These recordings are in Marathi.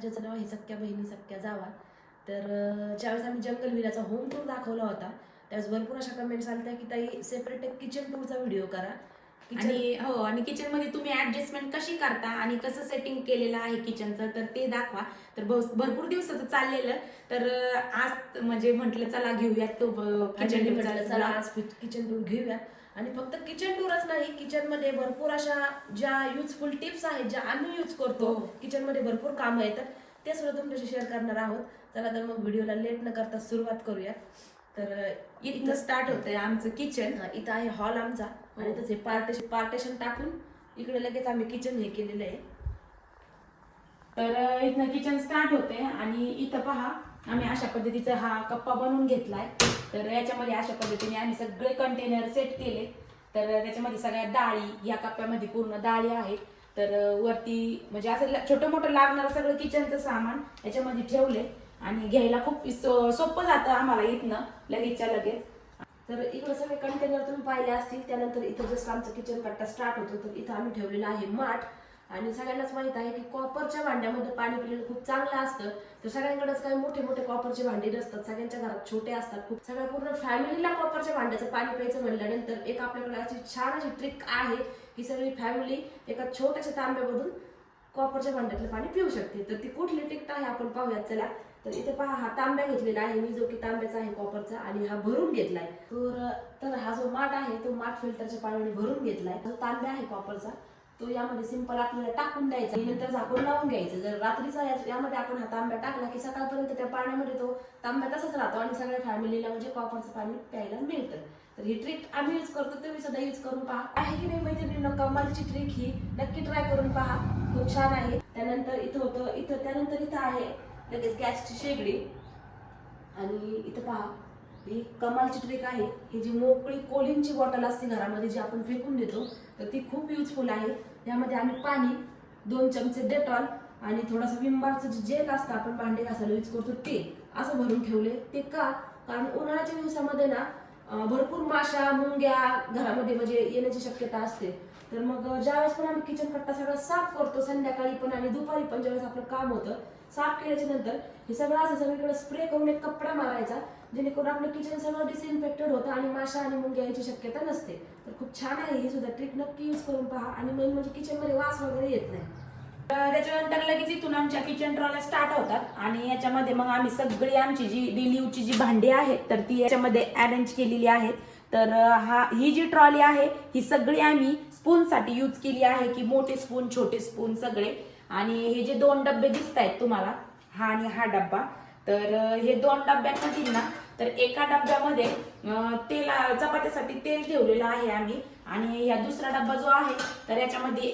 ज्याचं नाव आहे सख्या बहिणी सख्या जावा तर ज्यावेळेस आम्ही जंगल विलाचा होम टूर दाखवला होता त्यावेळेस भरपूर अशा कमेंट्स आल्या की ताई सेपरेट एक किचन टूरचा व्हिडिओ करा. आणि हो आणि किचनमध्ये तुम्ही ऍडजस्टमेंट कशी करता आणि कसं सेटिंग केलेलं आहे किचनचं तर ते दाखवा. तर भरपूर दिवसाचं चाललेलं. तर आज म्हणजे म्हटलं चला घेऊयात तो किचन चला. आज किचन टूर घेऊया आणि फक्त किचन टूरच नाही किचनमध्ये भरपूर अशा ज्या युजफुल टिप्स आहेत ज्या आम्ही यूज करतो हो. किचनमध्ये भरपूर कामं येतात ते सुद्धा तुमच्याशी शेअर करणार आहोत. चला तर मग व्हिडिओला लेट न करता सुरुवात करूया तर इथनं स्टार्ट होतंय आमचं किचन हा, इथं आहे हॉल आमचा. आणि त्याचे पार्टेशन पार्टेशन टाकून इकडे लगेच आम्ही किचन हे केलेलं आहे. तर इथनं किचन स्टार्ट होते आणि इथं पहा आम्ही अशा पद्धतीचा हा कप्पा बनवून घेतलाय. तर याच्यामध्ये अशा पद्धतीने आम्ही सगळे कंटेनर सेट केले. तर त्याच्यामध्ये सगळ्या डाळी या कप्प्यामध्ये पूर्ण डाळी आहेत तर वरती म्हणजे असं छोटं मोठं लागणारं सगळं किचनचं सामान याच्यामध्ये ठेवले आणि घ्यायला खूप सोपं जातं आम्हाला इथनं लगेचच्या लगेच. तर इकडे सगळे कंटेनर तुम्ही पाहिले असतील त्यानंतर इथं जस्ट आमचं किचन कट्टा स्टार्ट होतो तर इथं आम्ही ठेवलेलं आहे माठ. आणि सगळ्यांनाच माहीत आहे की कॉपरच्या भांड्यामध्ये पाणी पिलेलं खूप चांगलं असतं. तर सगळ्यांकडेच काही मोठे मोठे कॉपरचे भांडे नसतात. सगळ्यांच्या घरात छोटे असतात. खूप सगळ्या पूर्ण फॅमिलीला कॉपरच्या भांड्याचं पाणी प्यायचं म्हणल्यानंतर एक आपल्याकडे अशी छान अशी ट्रिक आहे की सगळी फॅमिली एका छोट्याशा तांब्यामधून कॉपरच्या भांड्यातलं पाणी पिऊ शकते. तर ती कुठली ट्रिक आहे आपण पाहूयात. चला तर इथे पहा हा तांब्या घेतलेला आहे. मी जो की तांब्याचा आहे कॉपरचा आणि हा भरून घेतलाय. तर तर हा जो माठ आहे तो माठ फिल्टरच्या पाण्याने भरून घेतलाय. तो तांब्या आहे कॉपरचा तो यामध्ये सिंपल आपल्याला टाकून द्यायचा नंतर झाकून लावून घ्यायचं. जर रात्रीचा यामध्ये आपण हा तांब्या टाकला की सकाळपर्यंत त्या पाण्यामध्ये तो तांब्या तसाच राहतो आणि सगळ्या फॅमिलीला म्हणजे कॉपरचं पाणी प्यायला मिळतं. तर ही ट्रिक आम्ही यूज करतो तुम्ही सुद्धा यूज करून पहा. आहे की नाही मैत्रिणी कमालची ट्रिक ही. नक्की ट्राय करून पहा. खूप छान आहे. त्यानंतर इथं होतं इथं त्यानंतर इथं आहे. लगेच गॅसची शेगडी. आणि इथं पहा ही कमालची ट्रिक आहे. ही जी मोकळी कोलिनची बॉटल असते घरामध्ये जी आपण फेकून देतो तर ती खूप युजफुल आहे. यामध्ये आम्ही पाणी दोन चमचे डेटॉल आणि थोडंसं विंबारचं जे जेल असतं आपण भांडे घासायला यूज करतो ते असं भरून ठेवले ते का? कारण उन्हाळ्याच्या दिवसामध्ये ना भरपूर माशा मुंग्या घरामध्ये म्हणजे येण्याची शक्यता असते. तर मग ज्यावेळेस पण आम्ही किचन कट्टा सगळं साफ करतो संध्याकाळी पण आणि दुपारी पण ज्यावेळेस आपलं काम होतं साफ केल्याच्यानंतर हे सगळं असं सगळीकडे स्प्रे करून एक कपडा मारायचा जेणेकरून आपलं किचन सगळं डिसइन्फेक्टेड होतं आणि माशा आणि मुंग्या यायची शक्यता नसते. तर खूप छान आहे ही सुद्धा ट्रिक नक्की यूज करून पहा. आणि मेन म्हणजे किचनमध्ये वास वगैरे येत नाही. त्याच्यानंतर लगेच इथून आमच्या किचन ट्रॉला स्टार्ट होतात. आणि याच्यामध्ये मग आम्ही सगळी आमची जी रिलीवची जी भांडी आहेत तर ती याच्यामध्ये अरेंज केलेली आहेत. तर हा ही जी ट्रॉली आहे ही सगळी आम्ही स्पूनसाठी यूज केली आहे की मोठे स्पून छोटे स्पून सगळे. आणि हे जे दोन डबे दिसत आहेत तुम्हाला हा आणि हा डब्बा. तर हे दोन डब्यांमधील ना तर एका डब्यामध्ये तेला चपात्यासाठी तेल ठेवलेलं आहे आम्ही. आणि या दुसरा डब्बा जो आहे तर याच्यामध्ये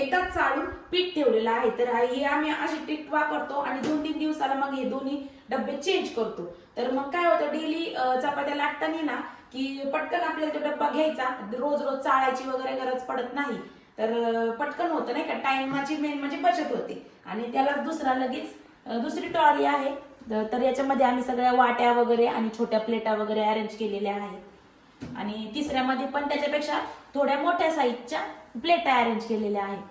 एकदाच चाळून पीठ ठेवलेलं आहे. तर हे आम्ही अशी ट्रिक वापरतो आणि दोन तीन दिवसाला मग हे दोन्ही डब्बे चेंज करतो. तर मग काय होतं डेली चपात्या लागताना ना की पटकन आपल्याला तो डब्बा घ्यायचा. रोज रोज चाळायची वगैरे गरज पडत नाही. तर पटकन होतं नाही का? टाइमाची मेन म्हणजे बचत होते. आणि त्याला दुसरा लगेच दुसरी ट्रॉली आहे. तर- याच्यामध्ये आम्ही सगळ्या वाट्या वगैरे आणि छोट्या प्लेटा वगैरे अरेंज केलेल्या आहेत. आणि तिसऱ्यामध्ये पण त्याच्यापेक्षा थोड्या मोठ्या साईजच्या प्लेटा अरेंज केलेल्या आहेत.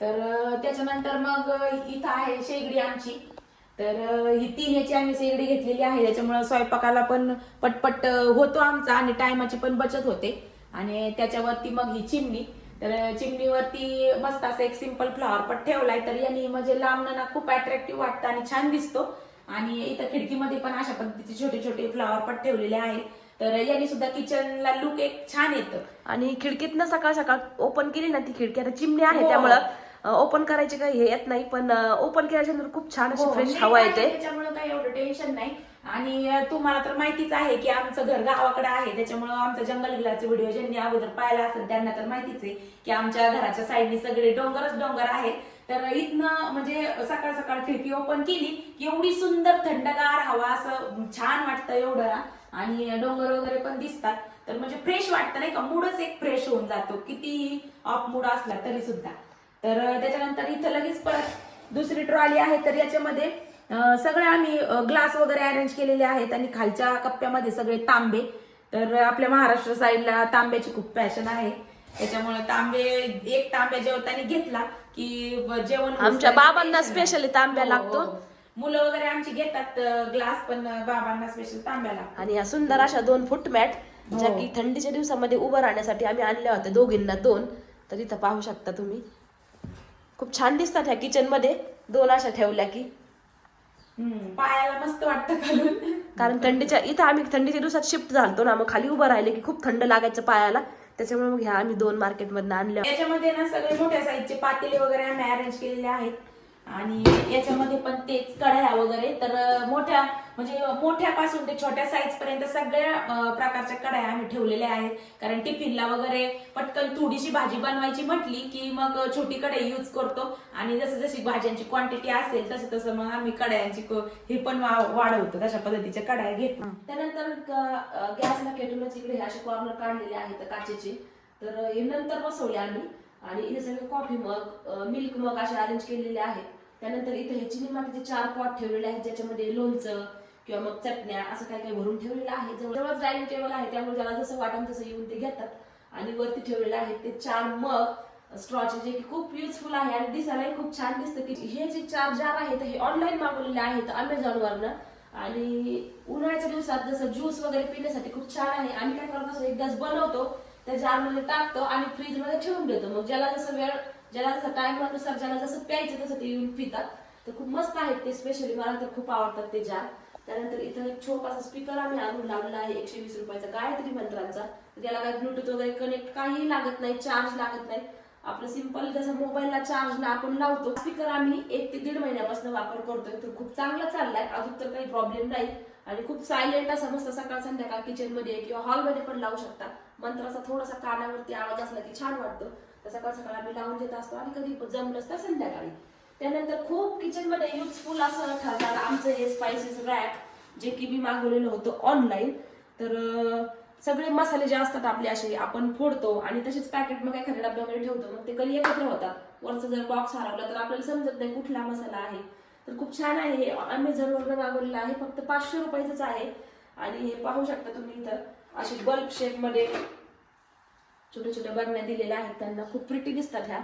तर त्याच्यानंतर मग इथं आहे शेगडी आमची. तर ही तीन याची आम्ही शेगडी घेतलेली आहे. त्याच्यामुळं स्वयंपाकाला पण पटपट होतो आमचा आणि टायमाची पण बचत होते. आणि त्याच्यावरती मग ही चिमणी. तर चिमणीवरती मस्त असं एक सिंपल फ्लॉवर पट ठेवलाय तर यांनी म्हणजे लांबणं ना खूप अट्रॅक्टिव्ह वाटतं आणि छान दिसतो. आणि इथं खिडकीमध्ये पण अशा पद्धतीचे छोटे छोटे फ्लॉवर पट ठेवलेले आहेत. तर यांनी सुद्धा किचनला लुक एक छान येतं. आणि खिडकीतनं सकाळ सकाळ ओपन केली ना ती खिडकी आता चिमणी आहे हो. त्यामुळं ओपन करायचे काही हे येत नाही पण ओपन केल्याच्यानंतर खूप छान अशी हो, फ्रेश नाही हवा येते. त्याच्यामुळे काही एवढं टेन्शन नाही. आणि तुम्हाला तर माहितीच आहे की आमचं घर गावाकडे आहे त्याच्यामुळं आमचं जंगल विलाचे व्हिडिओ ज्यांनी अगोदर पाहिला असेल त्यांना तर माहितीच आहे की आमच्या घराच्या साईडनी सगळे डोंगरच डोंगर आहे तर इथनं म्हणजे सकाळ सकाळ खिडकी ओपन केली की एवढी सुंदर थंडगार हवा असं छान वाटतं एवढं. ना आणि डोंगर वगैरे पण दिसतात. तर म्हणजे फ्रेश वाटतं नाही का? मूडच एक फ्रेश होऊन जातो. किती ऑफ मूड असला तरी सुद्धा. तर त्याच्यानंतर इथं लगेच परत दुसरी ट्रॉली आहे तर याच्यामध्ये सगळे आम्ही ग्लास वगैरे अरेंज केलेले आहेत आणि खालच्या कप्प्यामध्ये सगळे तांबे तर आपल्या महाराष्ट्र साईडला तांब्याची खूप पॅशन आहे त्याच्यामुळे तांबे एक तांब्या जेवताना घेतला की जेवण आमच्या. बाबांना. स्पेशली तांब्या हो, लागतो हो. मुलं वगैरे आमची घेतात ग्लास पण बाबांना स्पेशल तांब्या लागतो आणि या सुंदर अशा दोन फुटमॅट ज्या हो. की थंडीच्या दिवसामध्ये उभं राहण्यासाठी आम्ही आणल्या होत्या दोघींना दोन तर इथं पाहू शकता तुम्ही खूप छान दिसतात ह्या किचनमध्ये. दोन अशा ठेवल्या की. पायाला मस्त वाटतं घालून कारण थंडीच्या इथं आम्ही थंडीच्या दिवसात शिफ्ट झालतो ना मग खाली उभं राहिले की खूप थंड लागायचं पायाला. त्याच्यामुळे मग ह्या आम्ही दोन मार्केटमधनं आणल्या. याच्यामध्ये ना सगळे मोठ्या साईजचे पातेले वगैरे आम्ही अरेंज केलेले आहेत. आणि याच्यामध्ये पण तेच कढया वगैरे. तर मोठ्या म्हणजे मोठ्यापासून ते छोट्या साईज पर्यंत सगळ्या प्रकारच्या कढया आम्ही ठेवलेल्या आहेत. कारण टिफिनला वगैरे पटकन थोडीशी भाजी बनवायची म्हटली की मग छोटी कढई यूज करतो. आणि जसं जशी भाज्यांची क्वांटिटी असेल तसं तसं मग आम्ही कढयांची हे पण वाढवतो. तशा पद्धतीच्या कढया घेतो. त्यानंतर गॅसला केटूनच इकडे असे कॉर्नर काढलेले आहेत काचेचे. तर हे नंतर बसवले आम्ही. आणि इथे सगळे कॉफी मग मिल्क मग असे अरेंज केलेले आहेत. त्यानंतर इथे हे चिनी मातीचे चार पॉट ठेवलेले आहेत ज्याच्यामध्ये लोणचं किंवा मग चटण्या असं काही काही भरून ठेवलेलं आहे. जवळच डायनिंग टेबल आहे त्यामुळे ज्याला जसं वाटण तसं येऊन ते घेतात. आणि वरती ठेवलेलं आहे ते चार मग स्ट्रॉचे जे की खूप युजफुल आहे आणि दिसायलाही खूप छान दिसतं की हे जे चार जार आहेत हे ऑनलाईन मागवलेले आहेत अमेझॉनवरनं आणि उन्हाळ्याच्या दिवसात जसं ज्यूस वगैरे पिण्यासाठी खूप छान आहे. आम्ही काय करतो असं एकदाच बनवतो त्या जारमध्ये टाकतो आणि फ्रीजमध्ये ठेवून देतो. मग ज्याला जसं वेळ ज्याला जसं टाइमानुसार ज्याला जसं प्यायचं तसं ते येऊन पितात. तर खूप मस्त आहेत ते स्पेशली मला तर खूप आवडतात ते जार त्यानंतर इथं एक छोटासा स्पीकर आम्ही आणून लावलेला आहे एकशे वीस रुपयाचा गायत्री मंत्रांचा. त्याला काही ब्लूटूथ वगैरे कनेक्ट काही लागत नाही चार्ज लागत नाही. आपलं सिंपल जसं मोबाईलला चार्जला आपण लावतो. स्पीकर आम्ही एक ते दीड महिन्यापासून वापर करतोय. तर खूप चांगला चाललाय. अजून तर काही प्रॉब्लेम नाही. आणि खूप सायलेंट असा मस्त सकाळ संध्याकाळ किचनमध्ये किंवा हॉलमध्ये पण लावू शकता. मंत्राचा थोडासा कानावरती आवाज असला की छान वाटतो. तर सकाळ सकाळ आम्ही लावून देत असतो आणि कधी जमलंच तर संध्याकाळी. त्यानंतर खूप किचनमध्ये युजफुल असं ठरणार आमचं हे स्पायसेस रॅक जे की मी मागवलेलं होतं ऑनलाईन तर सगळे मसाले जे असतात आपले असे आपण फोडतो आणि तसेच पॅकेट मग एखाद्या डब्यामध्ये ठेवतो. मग ते कधी एकत्र होतात. वरचा जर बॉक्स हरवला तर आपल्याला समजत नाही कुठला मसाला आहे. तर खूप छान आहे हे. अमेझॉन वरनं मागवलेलं आहे. फक्त पाचशे रुपयाचंच आहे. आणि हे पाहू शकता तुम्ही इथं असे बल्ब शेपमध्ये छोट्या छोट्या बरण्या दिलेल्या आहेत त्यांना खूप प्रिटी दिसतात ह्या.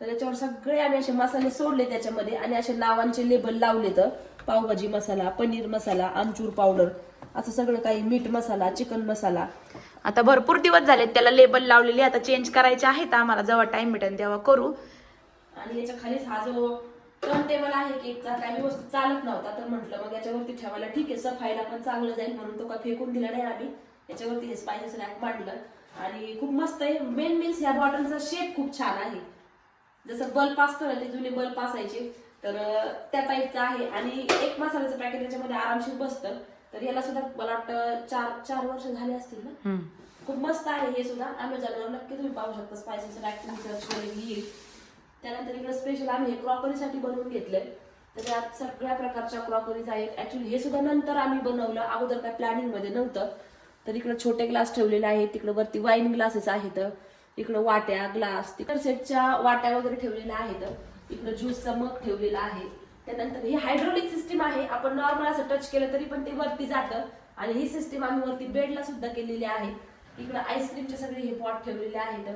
तर त्याच्यावर सगळे आम्ही असे मसाले सोडले त्याच्यामध्ये आणि असे नावांचे लेबल लावले तर. पावभाजी मसाला पनीर मसाला आमचूर पावडर असं सगळं काही मीठ मसाला चिकन मसाला. आता भरपूर दिवस झाले त्याला लेबल लावलेले आता चेंज करायचे आहेत आम्हाला जेव्हा टाइम भेटेल तेव्हा करू. आणि याच्या खालीच हा जो टर्न टेबल आहे केकचा काही व्यवस्थित चालत नव्हता तर म्हटलं मग याच्यावरती ठेवायला ठीक आहे सफाईला पण चांगलं जाईल म्हणून तो का फेकून दिला नाही आम्ही. याच्यावरती हे स्पायसेस रॅक मांडलं. आणि खूप मस्त आहे. मेन मीन्स ह्या बॉटलचा शेप खूप छान आहे. जसं बल्ब असतो ना ते जुने बल्ब असायचे तर त्या टाईपचं आहे. आणि एक मसाल्याचं पॅकेट याच्यामध्ये आरामशीर बसतं. तर याला सुद्धा मला वाटतं चार चार वर्ष झाले असतील ना? खूप मस्त आहे हे सुद्धा. अमेझॉनवर नक्की तुम्ही पाहू शकता. स्पायसेस रॅक तुम्ही सर्च केले येईल त्यानंतर इकडे स्पेशल आम्ही हे क्रॉकरीसाठी बनवून घेतलंय. त्याच्यात सगळ्या प्रकारच्या क्रॉकरीज आहेत. ऍक्च्युली हे सुद्धा नंतर आम्ही बनवलं. अगोदर काय प्लॅनिंगमध्ये नव्हतं. तर इकडं छोटे ग्लास ठेवलेले आहेत तिकडं वरती वाईन ग्लासेस आहेत इकडं वाट्या ग्लास तिकडं सेटच्या वाट्या वगैरे ठेवलेल्या आहेत इकडं ज्यूसचा मग ठेवलेला आहे. त्यानंतर ही हायड्रोलिक सिस्टीम आहे आपण नॉर्मल असं टच केलं तरी पण ते वरती जातं आणि ही सिस्टीम आम्ही वरती बेडला सुद्धा केलेली आहे. इकडं आईस्क्रीमचे सगळे हे पॉट ठेवलेले आहेत.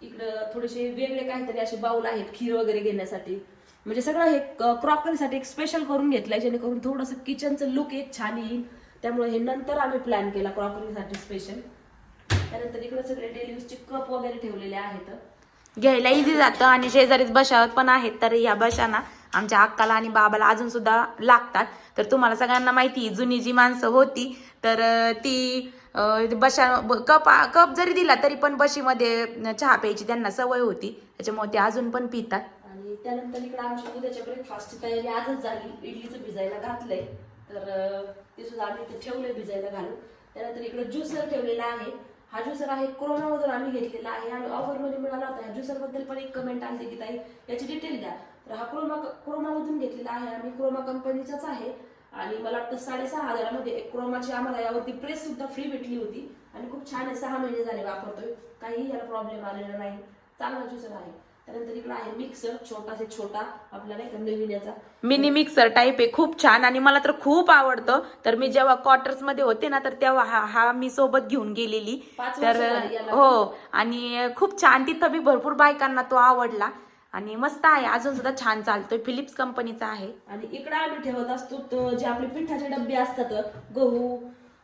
इकडं थोडेसे वेगळे काहीतरी असे बाऊल आहेत खीर वगैरे घेण्यासाठी. म्हणजे सगळं हे क्रॉकरीसाठी एक स्पेशल करून घेतलंय जेणेकरून थोडंसं किचनचं लुक एक छान येईल. त्यामुळे हे नंतर आम्ही प्लॅन केला क्रॉकरीसाठी स्पेशल त्यानंतर इकडे सगळे डेली यूजचे कप वगैरे ठेवलेले आहेत. घ्यायला इझी जातं आणि शेजारीच बशावत पण आहेत तर या बशाना आमच्या अक्काला आणि बाबाला अजून सुद्धा लागतात. तर तुम्हाला सगळ्यांना माहिती जुनी जी माणसं होती तर ती बशा कप कप जरी दिला तरी पण बशीमध्ये चहा प्यायची त्यांना सवय होती. त्याच्यामुळे ते अजून पण पितात. आणि त्यानंतर इकडे आमच्या उद्याच्या ब्रेकफास्टची तयारी आजच झाली. इडलीचं भिजायला घातलंय. तर ते सुद्धा आम्ही इथे ठेवले भिजायला घालून. त्यानंतर इकडे ज्युसर ठेवलेला आहे. हा ज्युसर आहे कोरोनामधून आम्ही घेतलेला आहे आणि ऑफरमध्ये मिळाला होता. ह्या ज्युसरबद्दल पण एक कमेंट आली की ताई. याची डिटेल द्या. तर हा क्रोमा क्रोमामधून घेतलेला आहे आम्ही क्रोमा कंपनीचाच आहे. आणि मला वाटतं साडेसहा हजारामध्ये एक क्रोमाची आम्हाला यावरती प्रेस सुद्धा फ्री भेटली होती. आणि खूप छान आहे. सहा महिने झाले वापरतोय. काहीही याला प्रॉब्लेम आलेला नाही. चांगला ज्युसर आहे. त्यानंतर इकडे आहे मिक्सर छोटा से छोटा आपला नाही का नवीन याचा. मिनी मिक्सर टाईप आहे खूप छान. आणि मला तर खूप आवडतं. तर मी जेव्हा क्वार्टर्समध्ये होते ना तर तेव्हा हा हा मी सोबत घेऊन गेलेली. पाच तर वर्ष झाली याला. हो. आणि खूप छान तिथं बी भरपूर बायकांना तो आवडला. आणि मस्त आहे अजून सुद्धा छान चालतोय. फिलिप्स कंपनीचा आहे. आणि इकडे आम्ही ठेवत असतो तो जे आपले पिठाचे डबे असतात गहू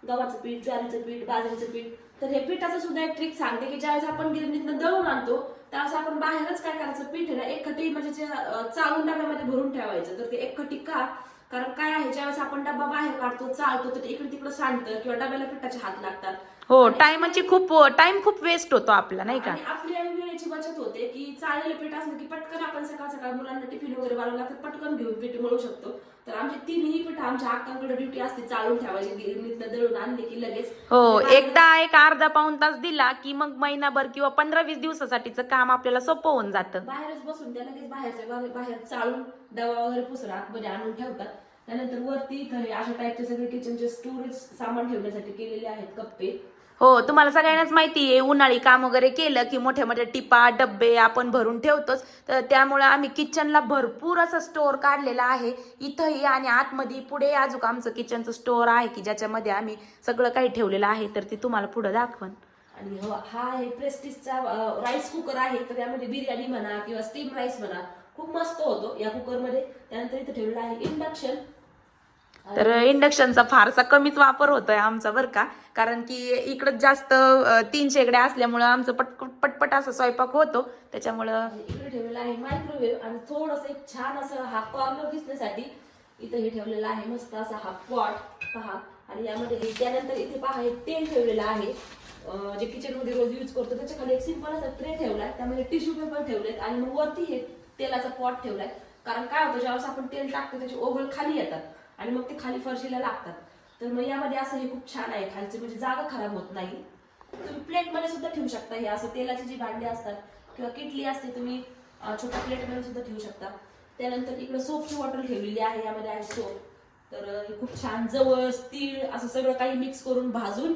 गव्हाचं पीठ ज्वारीचं पीठ बाजरीचं पीठ. तर हे पिठाचं सुद्धा एक ट्रिक सांगते की ज्यावेळेस आपण गिरणीतनं दळून आणतो त्यावेळेस आपण बाहेरच काय करायचं? पीठ आहे ना एकखटी म्हणजे चालून चाळून डब्यामध्ये भरून ठेवायचं. तर ते एक खटी का कारण काय आहे ज्यावेळेस आपण डब्बा बाहेर काढतो चालतो तर इकडे तिकडे सांडतं किंवा डब्याला पिठाचे हात लागतात. हो टायमाची खूप टाइम खूप वेस्ट होतो आपला नाही का? आणि आपली आणि वेळेची बचत होते की चाललेलं पीठ असलं की पटकन आपण सकाळ सकाळ मुलांना टिफिन वगैरे बनवलं लागतं पटकन घेऊन पीठ मिळू शकतो. तर आमची तिन्ही पीठ आमच्या अक्कांकडे ड्युटी असते चालून ठेवायची गिरणीतनं दळून आणले की लगेच. हो म्हणजे एकदा एक अर्धा पाऊन तास दिला की मग महिनाभर किंवा पंधरा वीस दिवसासाठीचं काम आपल्याला सोपं होऊन जातं. बाहेरच बसून त्या लगेच बाहेरच्या बाहेर बाहेर चाळून डबा वगैरे पुसरा आतमध्ये आणून ठेवतात. त्यानंतर वरती इथं अशा टाईपचे सगळे किचनचे स्टोरेज सामान ठेवण्यासाठी केलेले आहेत कप्पे. हो तुम्हाला सगळ्यांनाच माहिती आहे उन्हाळी काम वगैरे केलं की मोठे मोठे टिपा डब्बे आपण भरून ठेवतोच. तर त्यामुळे आम्ही किचनला भरपूर असं स्टोअर काढलेला आहे. इथंही आणि आतमध्ये पुढे अजून आमचं किचनचं स्टोअर आहे की ज्याच्यामध्ये आम्ही सगळं काही ठेवलेलं आहे. तर ते तुम्हाला पुढे दाखवण आणि हो, हा आहे प्रेस्टिजचा राईस कुकर आहे. तर त्यामध्ये बिर्याणी म्हणा किंवा स्टीम राईस म्हणा खूप मस्त होतो या कुकरमध्ये त्यानंतर इथं ठेवलेला आहे इंडक्शन तर इंडक्शनचा फारसा कमीच वापर होतोय आमचा बरं का. कारण की इकडं जास्त तीन शेगड्या असल्यामुळं आमचं पटपट पटपट असं स्वयंपाक होतो. त्याच्यामुळं इकडे ठेवलेला आहे मायक्रोवेव्ह आणि थोडस एक छान असं हा कॉर्नर दिसण्यासाठी इथं हे ठेवलेला आहे. मस्त असा हा पॉट पहा. आणि यामध्ये हे त्यानंतर इथे पहा हे तेल ठेवलेलं आहे. जे किचनमध्ये रोज यूज करतो त्याच्याखाली एक सिंपल असा ट्रे ठेवलाय. त्यामध्ये टिश्यू पेपर ठेवलेत आणि मग वरती हे तेलाचा पॉट ठेवलाय. कारण काय होतं ज्यावेळेस आपण तेल टाकतो त्याचे ओघळ खाली येतात. आणि मग ते खाली फरशीला लागतात. तर मग यामध्ये असं हे खूप छान आहे खालचं म्हणजे जागा खराब होत नाही. तुम्ही प्लेटमध्ये सुद्धा ठेवू शकता हे असं तेलाची जी भांडी असतात किंवा किटली असते तुम्ही छोट्या प्लेटमध्ये सुद्धा ठेवू शकता. त्यानंतर इकडं सोपची बॉटल ठेवलेली आहे यामध्ये आहे सोप तर हे खूप छान जवस तीळ असं सगळं काही मिक्स करून भाजून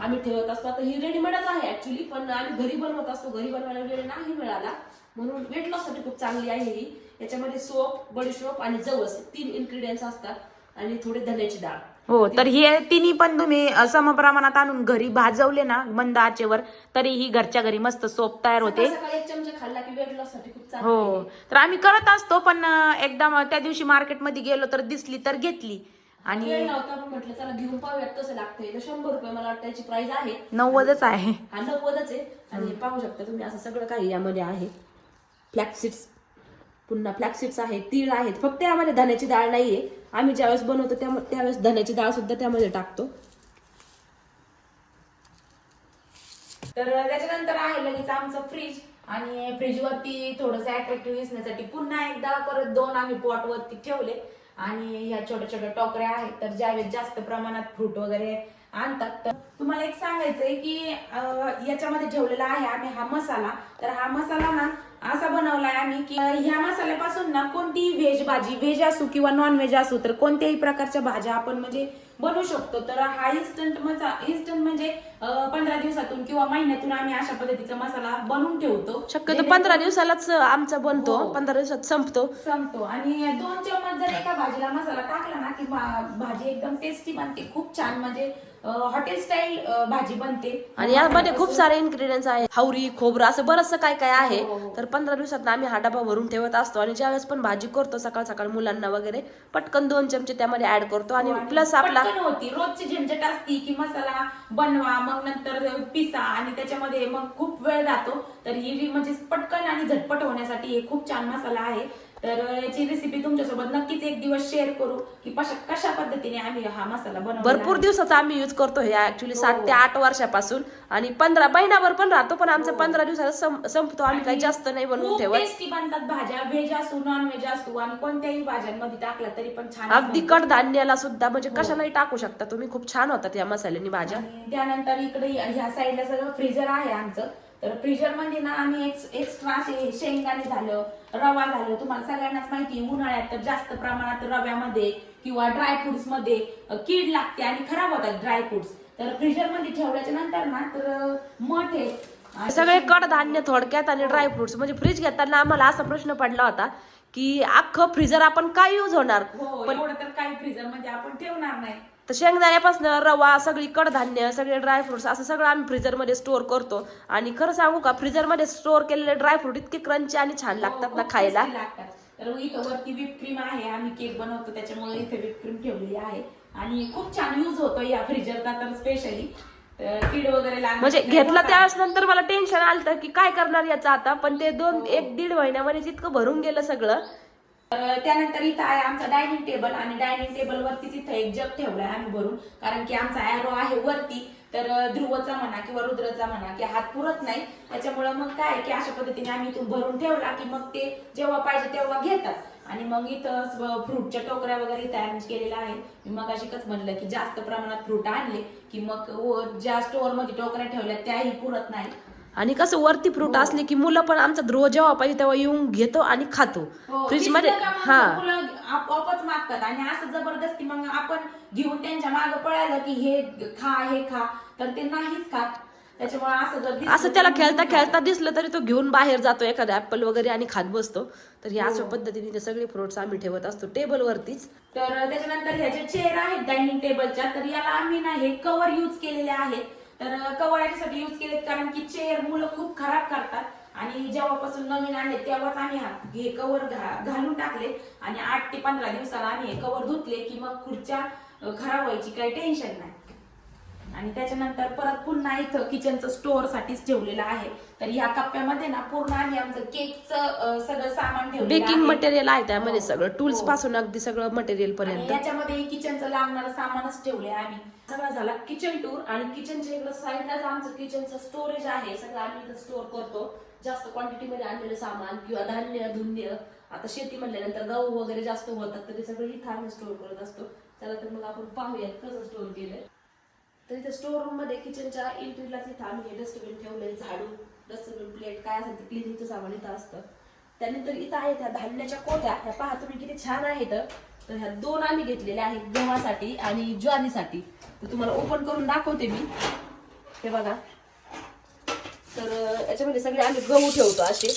आम्ही ठेवत असतो. आता ही रेडीमेडच आहे ऍक्च्युली पण आम्ही घरी बनवत असतो. घरी बनवायला वेळ नाही मिळाला. म्हणून वेट लॉससाठी खूप चांगली आहे ही. याच्यामध्ये सोप बडीशोप आणि जवस तीन इन्ग्रेडियंट्स असतात. आणि थोडे धन्याची डाळ. हो तर हे तिन्ही पण तुम्ही समप्रमाणात आणून घरी भाजवले ना मंद आचेवर तरी ही घरच्या घरी मस्त सोप तयार होते. सकाळ सकाळी एक चमचा खाल्ला की वेट लॉससाठी खूप चांगली हो आहे. तर आम्ही करत असतो पण एकदा त्या दिवशी मार्केटमध्ये गेलो तर दिसली तर घेतली. आणि वेळ नव्हता पण म्हटलं चला घेऊन पाहूयात कसं लागतंय. तर शंभर रुपये मला वाटतं याची प्राइस आहे. नव्वदच आहे. हा नव्वदच आहे. आणि पाहू शकता तुम्ही असं सगळं काही यामध्ये आहे. फ्लॅक्सीड्स पुन्हा फ्लॅक्सीड्स आहेत तीळ आहेत. फक्त यामध्ये धन्याची डाळ नाहीये. आम्ही ज्यावेळेस बनवतो त्या त्यावेळेस धन्याची डाळ सुद्धा त्यामध्ये टाकतो. तर त्याच्यानंतर आहे लगेच आमचं फ्रीज आणि फ्रीजवरती थोडस अट्रॅक्टिव्ह दिसण्यासाठी पुन्हा एकदा परत दोन आम्ही पॉट वरती ठेवले. आणि ह्या छोट्या छोट्या टोकऱ्या आहेत तर ज्यावेळेस जास्त प्रमाणात फ्रूट वगैरे आणतात तर तुम्हाला एक सांगायचंय की याच्यामध्ये ठेवलेला आहे आम्ही हा मसाला. तर हा मसाला ना असा बनवलाय आम्ही की ह्या मसाल्यापासून ना कोणतीही व्हेज भाजी व्हेज असू किंवा नॉन व्हेज असू तर कोणत्याही प्रकारच्या भाज्या आपण म्हणजे बनवू शकतो. तर हा इन्स्टंट मसा इन्स्टंट म्हणजे पंधरा दिवसातून किंवा महिन्यातून आम्ही अशा पद्धतीचा मसाला बनवून ठेवतो. शक्यतो पंधरा दिवसालाच आमचा बनतो. हो. पंधरा दिवसात संपतो. संपतो. आणि दोन चम्मच जर एका भाजीला मसाला टाकला ना की भाजी एकदम टेस्टी बनते खूप छान म्हणजे हॉटेल स्टाईल भाजी बनते. आणि यामध्ये खूप सारे इन्ग्रेडियंट्स आहेत. हावरी खोबरं असं बरंचसं काय काय आहे. हो, हो. तर पंधरा दिवसात आम्ही हा डबा भरून ठेवत असतो. आणि ज्यावेळेस पण भाजी करतो सकाळ सकाळ मुलांना वगैरे पटकन दोन चमचे त्यामध्ये ऍड करतो. आणि प्लस आपला पण होती. रोजची झंझट असती की मसाला बनवा मग नंतर पिसा आणि त्याच्यामध्ये मग खूप वेळ जातो. तर ही म्हणजे पटकन आणि झटपट होण्यासाठी हे खूप छान मसाला आहे. तर याची रेसिपी तुमच्यासोबत नक्कीच एक दिवस शेअर करू की कशा पद्धतीने आम्ही हा मसाला बनवला भरपूर दिवसाचा आम्ही युज करतो हे ऍक्च्युली हो. सात ते आठ वर्षापासून. आणि पंधरा महिनाभर पण राहतो पण आमचा पंधरा दिवसात सं- संपतो. आम्ही काही जास्त नाही बनवून ठेवत. टेस्टी बनतात भाज्या. व्हेज असू नॉन व्हेज असू आणि कोणत्याही भाज्यांमध्ये टाकला तरी पण छान अगदी कडधान्याला सुद्धा म्हणजे कशालाही टाकू शकता तुम्ही. खूप छान होतात या मसाल्यानी भाज्या. त्यानंतर इकडे ह्या साईडला सगळं फ्रीजर आहे आमचं. तर फ्रीजरमध्ये ना आम्ही एक्स- एक्स्ट्रा असे शेंगदाणे झालं रवा झालं. तुम्हाला सगळ्यांनाच माहिती उन्हाळ्यात तर जास्त प्रमाणात रव्यामध्ये किंवा ड्रायफ्रुट्समध्ये अ, कीड लागते आणि खराब होतात ड्रायफ्रुट्स तर फ्रीजरमध्ये ठेवल्याच्या नंतर ना तर मठ आहे. सगळे कडधान्य थोडक्यात आणि ड्रायफ्रुट्स म्हणजे फ्रीज घेताना आम्हाला असा प्रश्न पडला होता की अख्खं फ्रीजर आपण काय यूज होणार? हो एवढं तर काही फ्रीजरमध्ये आपण ठेवणार नाही. तर शेंगदाण्यापासून रवा सगळी कडधान्य सगळे ड्रायफ्रुट्स असं सगळं आम्ही फ्रीजरमध्ये स्टोअर करतो. आणि खरं सांगू का फ्रीजरमध्ये स्टोअर केलेले ड्रायफ्रूट इतके क्रंची आणि छान लागतात हो, ना खूप खायला. लागतात. तर इथं वरती व्हिप क्रीम आहे आम्ही केक बनवतो त्याच्यामुळे इथे व्हिप क्रीम ठेवलेली आहे. आणि खूप छान यूज होतो या फ्रीजरचा तर स्पेशली कीड वगैरे लागण्याची म्हणजे घेतलं त्यावेळेस नंतर मला टेन्शन आलं की काय करणार याचं आता पण ते दोन एक दीड महिन्यामध्ये इतकं भरून गेलं सगळं. तर त्यानंतर इथं आहे आमचा डायनिंग टेबल आणि डायनिंग टेबल वरतीच इथं एक जग ठेवलाय आम्ही भरून. कारण की आमचा ॲरो आहे वरती. तर ध्रुवचा म्हणा किंवा रुद्रचा म्हणा की हात पुरत नाही. त्याच्यामुळे मग काय की अशा पद्धतीने आम्ही इथून भरून ठेवला की मग ते जेव्हा पाहिजे तेव्हा घेतात. आणि मग इथं फ्रूटच्या टोकऱ्या वगैरे तयार केलेल्या आहेत मी मग अशीच म्हणलं की जास्त प्रमाणात फ्रूट आणले की मग ज्या स्टोअरमध्ये टोकऱ्या ठेवल्या त्याही पुरत नाही. आणि कसं वरती फ्रूट हो. असले की मुलं पण आमचा ध्रुव जेव्हा पाहिजे तेव्हा येऊन घेतो आणि खातो हो, फ्रीजमध्ये का मग हा आपोआपच मागतात आणि असं जबरदस्ती मग आपण घेऊन त्यांच्या मागे पळालं की हे खा हे खा तर ते नाहीच खात त्याच्यामुळे असं जर दिसलं असं त्याला खेळता. खेळता दिसलं तरी तो घेऊन बाहेर जातो एखादा ऍपल वगैरे आणि खात बसतो तर ह्या अशा हो. पद्धतीने ते सगळे फ्रुट्स आम्ही ठेवत असतो टेबल वरतीच तर त्याच्यानंतर ह्या ज्या चेअर आहेत डायनिंग टेबलच्या तर याला आम्ही ना हे कव्हर युज केलेले आहेत तर कव्हर याच्यासाठी युज केलेत कारण की चेअर मुलं खूप खराब करतात. आणि जेव्हापासून नवीन आले तेव्हाच आम्ही हे कव्हर घालून टाकले. आणि आठ ते पंधरा दिवसाला आम्ही हे कव्हर धुतले की मग खुर्च्या खराब व्हायची काही टेन्शन नाही. आणि त्याच्यानंतर परत पुन्हा इथं किचनचं स्टोअर साठीच ठेवलेलं आहे. तर ह्या कप्प्यामध्ये ना पूर्ण आम्ही आमचं केकचं सगळं सामान ठेवलेलं बेकिंग. मटेरियल आहे त्यामध्ये हो. सगळं टूल्स हो. पासून अगदी सगळं मटेरियल पर्यंत. याच्यामध्ये किचनचं लागणारं सामानच ठेवले आम्ही. सगळा झाला किचन टूर आणि किचनच्या इकडे साईडलाच आमचं किचनचं स्टोरेज आहे. सगळं आम्ही इथं स्टोअर करतो. जास्त क्वांटिटी मध्ये आणलेलं सामान किंवा धान्य धुन्य. आता शेती म्हणल्यानंतर गहू वगैरे जास्त होतात तर ते सगळं इथं आम्ही स्टोअर करत असतो. चला तर मग आपण पाहूयात कसं स्टोअर केलंय. तर इथे स्टोअर रूममध्ये किचनच्या इंटिरियरलाच इथं आम्ही हे डस्टबिन ठेवलंय झाडू डस्टबिन प्लेट काय असेल ते क्लिनिंगचं सामान इथं असतं. त्यानंतर इथं आहे त्या धान्याच्या कोत्या. ह्या पहा तुम्ही किती छान आहेत. तर ह्या दोन आम्ही घेतलेल्या आहेत गव्हासाठी आणि ज्वारीसाठी. तर तुम्हाला ओपन करून दाखवते मी. हे बघा. तर याच्यामध्ये सगळे आम्ही गहू ठेवतो असे.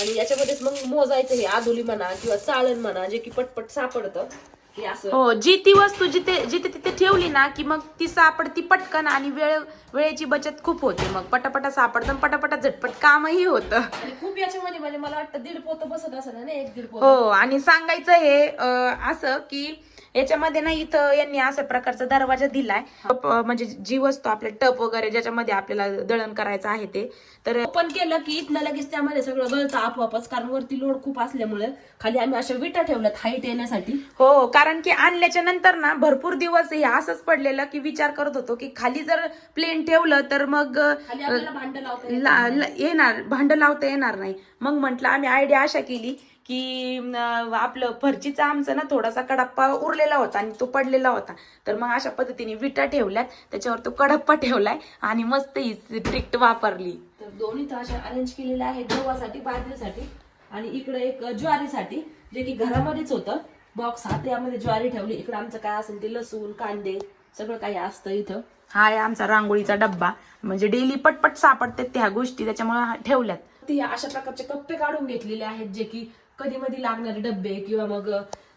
आणि याच्यामध्येच मग मोजायचं हे आधुली म्हणा किंवा चाळण म्हणा जे की पटपट सापडतं. हे असं. हो जी ती वस्तू जिथे जिथे तिथे ठेवली ना की मग ती सापडती पटकन आणि वेळ वेळेची बचत खूप होते. मग पटापटा सापडतं आणि पटापटा झटपट कामही होतं. आणि खूप याच्यामध्ये म्हणजे मला वाटतं दीड पोत बसत असेल ना एक दीड पोत? हो आणि सांगायचं हे अं, असं की याच्यामध्ये ना इथं यांनी अशा प्रकारचा दरवाजा दिलाय. म्हणजे जी वस्तू आपले टप वगैरे ज्याच्यामध्ये आपल्याला दळण करायचं आहे ते. तर ओपन केलं की इथनं लगेच त्यामध्ये सगळं गळतं आपोआपच कारण वरती लोड खूप असल्यामुळे खाली आम्ही अशा विटा ठेवल्यात हाईट येण्यासाठी. हो कारण की आणल्याच्या नंतर ना भरपूर दिवस हे असंच पडलेलं की विचार करत होतो की खाली जर प्लेन ठेवलं तर मग भांडं लावता येणार भांड लावता येणार नाही. मग म्हटलं आम्ही आयडिया अशा केली की आपलं फरचीचा आमचा ना थोडासा कडप्पा उरलेला होता आणि तो पडलेला होता. तर मग अशा पद्धतीने विटा ठेवल्यात. त्याच्यावर तो कडप्पा ठेवलाय आणि मस्त ही ट्रिक्ट वापरली. तर दोन्ही तर अशा अरेंज केलेल्या आहेत. गव्हासाठी बाजरीसाठी आणि इकडे एक ज्वारीसाठी जे की घरामध्येच होतं. बॉक्स हा त्यामध्ये ज्वारी ठेवली. इकडे आमचं काय असेल ते लसूण कांदे सगळं काही असतं इथं. हा आहे आमचा रांगोळीचा डब्बा. म्हणजे डेली पटपट सापडतात त्या गोष्टी. त्याच्यामुळे ठेवल्यात. ती अशा प्रकारचे कप्पे काढून घेतलेले आहेत जे की कधी मधी लागणारे डब्बे किंवा मग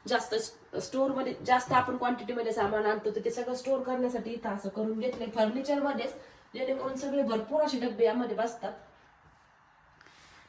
जास्त स्टोरमध्ये जास्त आपण क्वांटिटी मध्ये सामान आणतो तर ते सगळं स्टोअर करण्यासाठी इथं असं करून घेतलंय. फर्निचर मध्येच जेणेकरून सगळे भरपूर असे डब्बे यामध्ये बसतात.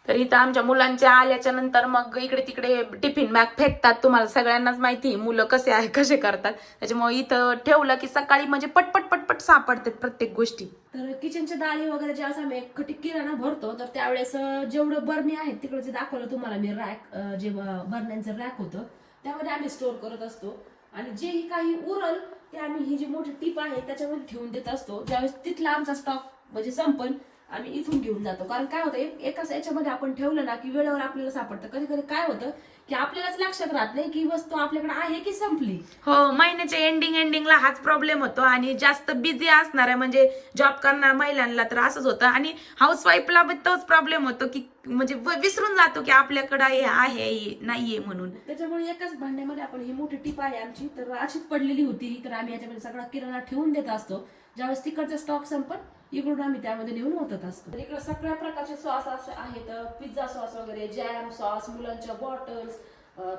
तर इथं आमच्या मुलांच्या आल्याच्यानंतर मग इकडे तिकडे टिफिन बॅग फेकतात. तुम्हाला सगळ्यांनाच माहिती आहे मुलं कसे आहे कसे करतात. त्याच्यामुळे इथं ठेवलं की सकाळी म्हणजे पटपट पटपट सापडतात प्रत्येक गोष्टी. तर किचनच्या डाळी वगैरे ज्यावेळेस आम्ही खटी किराणा भरतो तर त्यावेळेस जेवढं बरणी आहेत तिकडे जे दाखवलं तुम्हाला मी रॅक जे बरण्यांचं रॅक होतं त्यामध्ये आम्ही स्टोअर करत असतो. आणि जेही काही उरल ते आम्ही ही जी मोठी टीप आहे त्याच्यामध्ये ठेवून देत असतो. ज्यावेळेस तिथला आमचा स्टॉक म्हणजे संपन आम्ही इथून घेऊन जातो. कारण काय होतं एक- एकाच याच्यामध्ये आपण ठेवलं ना की वेळेवर आपल्याला सापडतं. कधी कधी काय होतं की आपल्यालाच लक्षात राहत नाही की वस्तू आपल्याकडे आहे की संपली. हो महिन्याच्या एंडिंग एंडिंगला हाच प्रॉब्लेम होतो आणि जास्त बिझी असणार आहे. म्हणजे जॉब करणाऱ्या महिलांना तर असंच होतं. आणि हाऊसवाईफला तोच प्रॉब्लेम होतो की म्हणजे विसरून जातो की आपल्याकडं हे आहे नाहीये म्हणून. त्याच्यामुळे एकाच भांड्यामध्ये आपण ही मोठी टीप आहे आमची. तर अशीच पडलेली होती. तर आम्ही याच्यामध्ये सगळा किराणा ठेवून देत असतो. ज्यावेळेस तिकडचा स्टॉक संपत इकडून आम्ही त्यामध्ये नेऊन होतात असतो. तर इकडे सगळ्या प्रकारचे सॉस असे आहेत पिझ्झा सॉस वगैरे जॅम सॉस मुलांच्या बॉटल्स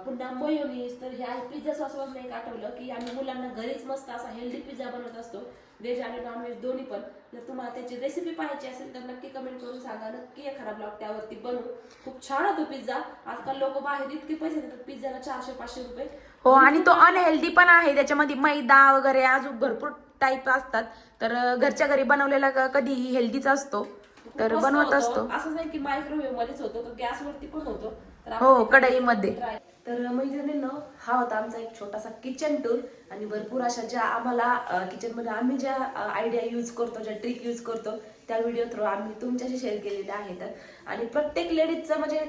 पुन्हा मयोनीज तर ह्या पिझ्झा सॉसवरून एक आठवलं की आम्ही मुलांना घरीच मस्त असा हेल्दी पिझ्झा बनवत असतो. व्हेज आणि नॉनव्हेज दोन्ही पण. जर तुम्हाला त्याची रेसिपी पाहायची असेल तर नक्की कमेंट करून सांगा. नक्की एखादा ब्लॉग त्यावरती बनवू खूप छान होतो पिझ्झा आजकाल लोक बाहेर इतके पैसे देतात पिझ्झाला चारशे पाचशे रुपये. हो आणि तो अनहेल्दी पण आहे. त्याच्यामध्ये मैदा वगैरे अजून भरपूर टाईप असतात. तर घरच्या घरी बनवलेला कधीही हेल्दीच असतो. तर बनवत. असतो. असं नाही की मायक्रोवेव्ह मध्येच होतो तो गॅसवरती पण होतो. तर हो, कढईमध्ये. तर मैत्रिणींनो हा होता आमचा एक छोटासा किचन टूर आणि भरपूर अशा ज्या आम्हाला किचनमध्ये आम्ही ज्या आयडिया यूज करतो ज्या ट्रिक यूज करतो त्या व्हिडिओ थ्रू आम्ही तुमच्याशी शेअर केलेल्या आहेत. आणि प्रत्येक लेडीजचं म्हणजे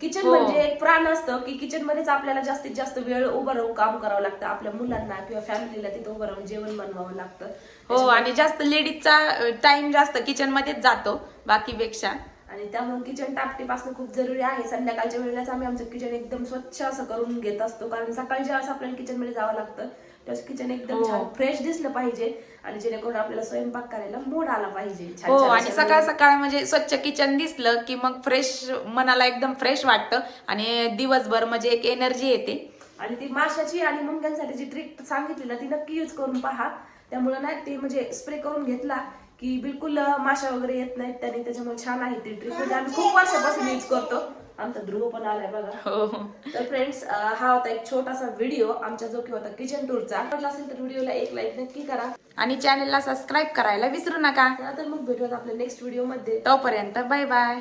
किचन हो. म्हणजे एक प्राण असतं की किचन मध्येच आपल्याला जास्तीत जास्त वेळ उभं राहून काम करावं लागतं. आपल्या मुलांना किंवा फॅमिलीला तिथं उभं राहून जेवण बनवावं लागतं. हो आणि जास्त लेडीजचा टाइम जास्त किचन मध्येच जातो बाकीपेक्षा. आणि त्यामुळे किचन टापटीप असणं खूप जरुरी आहे. संध्याकाळच्या वेळेलाच आम्ही आमचं किचन एकदम स्वच्छ असं करून घेत असतो. कारण सकाळी ज्यावेळेस आपल्याला किचनमध्ये जावं लागतं त्यावेळेस किचन एकदम हो. छान फ्रेश दिसलं पाहिजे आणि जेणेकरून आपल्याला स्वयंपाक करायला मूड आला पाहिजे. छान हो छान आणि सकाळ सकाळ म्हणजे स्वच्छ किचन दिसलं की मग फ्रेश मनाला एकदम फ्रेश वाटतं आणि दिवसभर म्हणजे एक एनर्जी येते. आणि ती माशाची आणि मुंग्यांसाठी जी ट्रिक सांगितली ना ती नक्की यूज करून पहा. त्यामुळे ना ते म्हणजे स्प्रे करून घेतला की बिलकुल माशा वगैरे येत नाहीत त्याने त्याच्यामुळे छान आहे ती ट्रिक म्हणजे आम्ही खूप वर्षापासून यूज करतो. आमचा ध्रुव पण आलाय बघा. हो. तर फ्रेंड्स हा होता एक छोटासा व्हिडिओ आमच्या जो की होता किचन टूरचा आवडला असेल तर व्हिडिओला एक लाईक नक्की करा. आणि चॅनेलला सबस्क्राईब करायला विसरू नका. तर मग भेटूयात आपल्या नेक्स्ट व्हिडिओमध्ये. तोपर्यंत बाय बाय